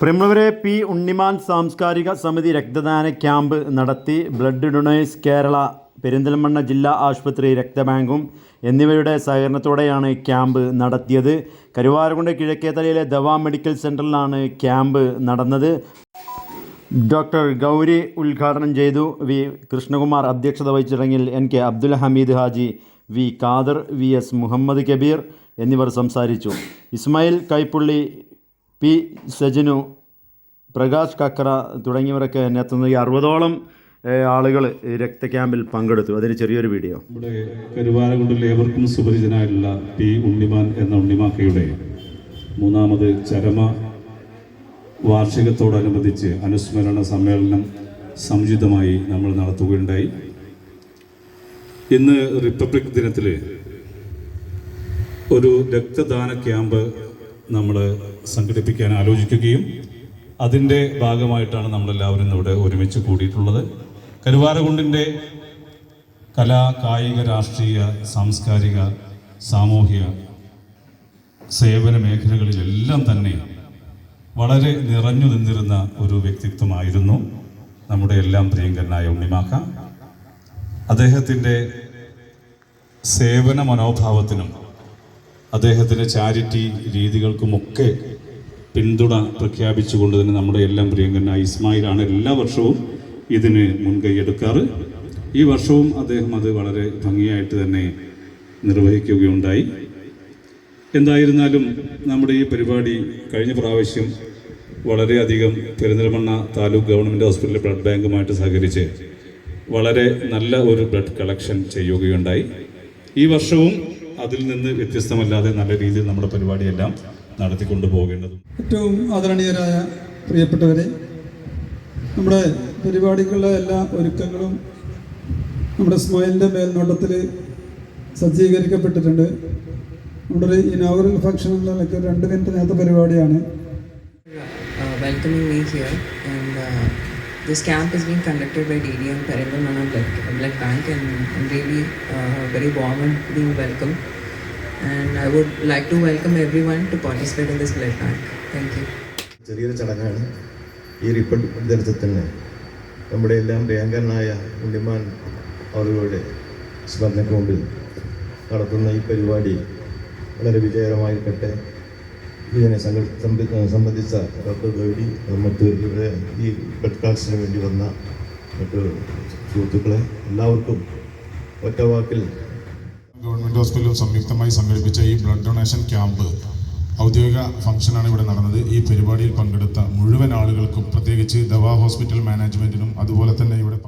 പ്രിമവരെ P Unniman സാംസ്കാരിക സമിതി രക്തദാന ക്യാമ്പ് നടത്തി ബ്ലഡ് ഡൊണേഴ്സ് കേരള പെരിന്തൽമണ്ണ ജില്ലാ ആശുപത്രി രക്തബാങ്കും എന്നിവയുടെ സഹകരണത്തോടെയാണ് ക്യാമ്പ് നടത്തിയത്. കരുവാരകുണ്ട് കിഴക്കേത്തലയിലെ ദവാ മെഡിക്കൽ സെന്ററിലാണ് ക്യാമ്പ് നടന്നത്. ഡോക്ടർ ഗൗരി ഉദ്ഘാടനം ചെയ്തു. വി കൃഷ്ണകുമാർ അധ്യക്ഷത വഹിച്ച ചടങ്ങിൽ N K Abdul Hameed Haji V Kader V S Muhammad Kabeer എന്നിവർ സംസാരിച്ചു. ഇസ്മായിൽ കൈപ്പുള്ളി പി സജിനു പ്രകാശ് കക്കറ തുടങ്ങിയവരൊക്കെ എത്തുന്ന ഈ അറുപതോളം ആളുകൾ രക്ത ക്യാമ്പിൽ പങ്കെടുത്തു. അതിന് ചെറിയൊരു വീഡിയോ. ഇവിടെ കരുവാരകുണ്ടിൽ ഏവർക്കും സുപരിചിതനായിട്ടുള്ള പി ഉണ്ണിമാൻ എന്ന ഉണ്ണിമാക്കയുടെ മൂന്നാമത് ചരമ വാർഷികത്തോടനുബന്ധിച്ച് അനുസ്മരണ സമ്മേളനം സംയുക്തമായി നമ്മൾ നടത്തുകയുണ്ടായി. ഇന്ന് റിപ്പബ്ലിക് ദിനത്തിൽ ഒരു രക്തദാന ക്യാമ്പ് നമ്മൾ സംഘടിപ്പിക്കാൻ ആലോചിക്കുകയും അതിന്റെ ഭാഗമായിട്ടാണ് നമ്മളെല്ലാവരും ഇവിടെ ഒരുമിച്ച് കൂടിയിട്ടുള്ളത്. കരുവാരകുണ്ടിന്റെ കലാ കായിക രാഷ്ട്രീയ സാംസ്കാരിക സാമൂഹിക സേവന മേഖലകളിലെല്ലാം തന്നെ വളരെ നിറഞ്ഞു നിന്നിരുന്ന ഒരു വ്യക്തിത്വമായിരുന്നു നമ്മുടെ എല്ലാം പ്രിയങ്കരനായ ഉണ്ണിമാക്ക. അദ്ദേഹത്തിന്റെ സേവന മനോഭാവത്തിനും അദ്ദേഹത്തിന്റെ ചാരിറ്റി രീതികൾക്കുമൊക്കെ പിന്തുണ പ്രഖ്യാപിച്ചുകൊണ്ട് തന്നെ നമ്മുടെ എല്ലാം പ്രിയങ്കരനായ ഇസ്മായിലാണ് എല്ലാ വർഷവും ഇതിന് മുൻകൈയെടുക്കാറ് ഈ വർഷവും അദ്ദേഹം അത് വളരെ ഭംഗിയായിട്ട് തന്നെ നിർവഹിക്കുകയുണ്ടായി. എന്തായിരുന്നാലും നമ്മുടെ ഈ പരിപാടി കഴിഞ്ഞ പ്രാവശ്യം വളരെയധികം പെരിന്തൽമണ്ണ താലൂക്ക് ഗവൺമെന്റ് ഹോസ്പിറ്റലിലെ ബ്ലഡ് ബാങ്കുമായിട്ട് സഹകരിച്ച് വളരെ നല്ല ഒരു ബ്ലഡ് കളക്ഷൻ ചെയ്യുകയുണ്ടായി. ഈ വർഷവും അതിൽ നിന്ന് വ്യത്യസ്തമല്ലാതെ നല്ല രീതിയിൽ നമ്മുടെ പരിപാടിയെല്ലാം നടത്തിക്കൊണ്ടു പോകേണ്ടതും ഏറ്റവും ആദരണീയരായ പ്രിയപ്പെട്ടവരെ നമ്മുടെ പരിപാടിക്കുള്ള എല്ലാ ഒരുക്കങ്ങളും നമ്മുടെ സ്മൈലിന്റെ മേൽനോട്ടത്തിൽ സജ്ജീകരിക്കപ്പെട്ടിട്ടുണ്ട്. നമ്മുടെ ഒരു ഇനോഗ്രൽ ഫംഗ്ഷൻ എന്നുള്ള രണ്ട് മിനിറ്റ് നേരത്തെ പരിപാടിയാണ്. Uh, here and And uh, this camp is being conducted by DDM Perindalmana Blood, Blood Bank, and I'm really uh, very warm and being welcome. And I would like to welcome everyone to participate in this blood bank. Thank you. ചെറിയൊരു ചടങ്ങാണ് ഈ republic ദിനത്തിന് നമ്മുടെ എല്ലാം പ്രിയങ്കരനായ ഉണ്ണിമാൻ അവരുടെ സ്മരണയ്ക്ക് മുമ്പിൽ നടത്തുന്ന ഈ പരിപാടി വളരെ വിജയകരമായിരിക്കട്ടെ ഇതിനെ സംബന്ധിച്ച ഡോക്ടർ ഗൗരി മറ്റ് ഇവിടെ ഈ ബ്ലഡ് കളക്ഷന് വേണ്ടി വന്ന മറ്റു സുഹൃത്തുക്കളെ എല്ലാവർക്കും ഒറ്റ വാക്കിൽ ഗവൺമെന്റ് ഹോസ്പിറ്റലും സംയുക്തമായി സംഘടിപ്പിച്ച ഈ ബ്ലഡ് ഡൊണേഷൻ ക്യാമ്പ് ഔദ്യോഗിക ഫംഗ്ഷനാണ് ഇവിടെ നടന്നത്. ഈ പരിപാടിയിൽ പങ്കെടുത്ത മുഴുവൻ ആളുകൾക്കും പ്രത്യേകിച്ച് ദവാ ഹോസ്പിറ്റൽ മാനേജ്മെന്റിനും അതുപോലെ തന്നെ ഇവിടെ